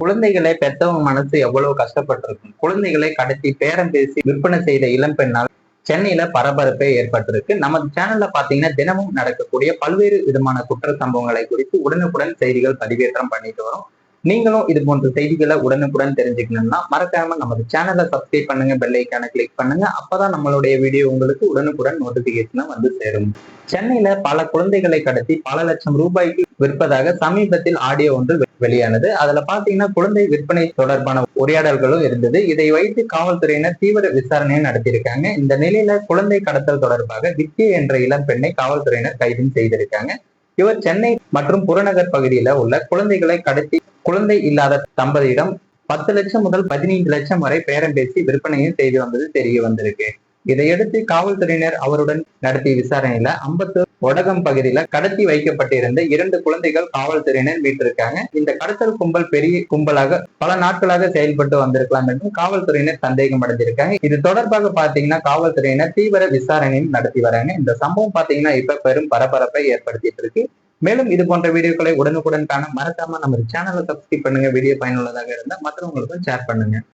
குழந்தைகளை பெற்றவங்க மனசு எவ்வளவு கஷ்டப்பட்டிருக்கும்? குழந்தைகளை கடத்தி பேரம் பேசி விற்பனை செய்த இளம்பெண்ணால் சென்னையில பரபரப்பே ஏற்பட்டிருக்கு. நம்ம சேனல்ல பாத்தீங்கன்னா தினமும் நடக்கக்கூடிய பல்வேறு விதமான குற்ற சம்பவங்களை குறித்து உடனுக்குடன் செய்திகள் பதிவேற்றம் பண்ணிட்டு வரும். நீங்களும் இது போன்ற செய்திகளை உடனுக்குடன் தெரிஞ்சுக்கணும்னா மறக்காம நமது சேனலை சப்ஸ்கிரைப் பண்ணுங்க பெல் ஐக்கான கிளிக் பண்ணுங்க. அப்பதான் நம்மளுடைய வீடியோ உங்களுக்கு உடனுக்குடன் நோட்டிபிகேஷன் வந்து சேரும். சென்னையில பல குழந்தைகளை கடத்தி பல லட்சம் ரூபாய்க்கு விற்பதாக சமீபத்தில் ஆடியோ ஒன்று வெளியானது. அதுல பாத்தீங்கன்னா குழந்தை விற்பனை தொடர்பான உரையாடல்களும் இருந்தது. இதை வைத்து காவல்துறையினர் தீவிர விசாரணையை நடத்தியிருக்காங்க. இந்த நிலையில குழந்தை கடத்தல் தொடர்பாக வித்யா என்ற இளம் பெண்ணை காவல்துறையினர் கைது செய்திருக்காங்க. இவர் சென்னை மற்றும் புறநகர் பகுதியில உள்ள குழந்தைகளை கடத்தி குழந்தை இல்லாத தம்பதியிடம் பத்து லட்சம் முதல் பதினைந்து லட்சம் வரை பேரம் பேசி விற்பனையும் செய்து வந்தது தெரிய வந்திருக்கு. இதையடுத்து காவல்துறையினர் அவருடன் நடத்திய விசாரணையில அம்பத்தூர் ஒடகம் பகுதியில கடத்தி வைக்கப்பட்டிருந்த இரண்டு குழந்தைகள் காவல்துறையினர் மீட்டிருக்காங்க. இந்த கடத்தல் கும்பல் பெரிய கும்பலாக பல நாட்களாக செயல்பட்டு வந்திருக்கலாம் என்றும் காவல்துறையினர் சந்தேகம் அடைஞ்சிருக்காங்க. இது தொடர்பாக பாத்தீங்கன்னா காவல்துறையினர் தீவிர விசாரணையும் நடத்தி வராங்க. இந்த சம்பவம் பாத்தீங்கன்னா இப்ப பெரும் பரபரப்பை ஏற்படுத்திட்டு இருக்கு. மேலும் இது போன்ற வீடியோக்களை உடனுக்குடன் காண மறக்காம நம்ம சேனலை சப்ஸ்கிரைப் பண்ணுங்க. வீடியோ பயனுள்ளதாக இருந்தால் மற்றவங்களுக்கும் ஷேர் பண்ணுங்க.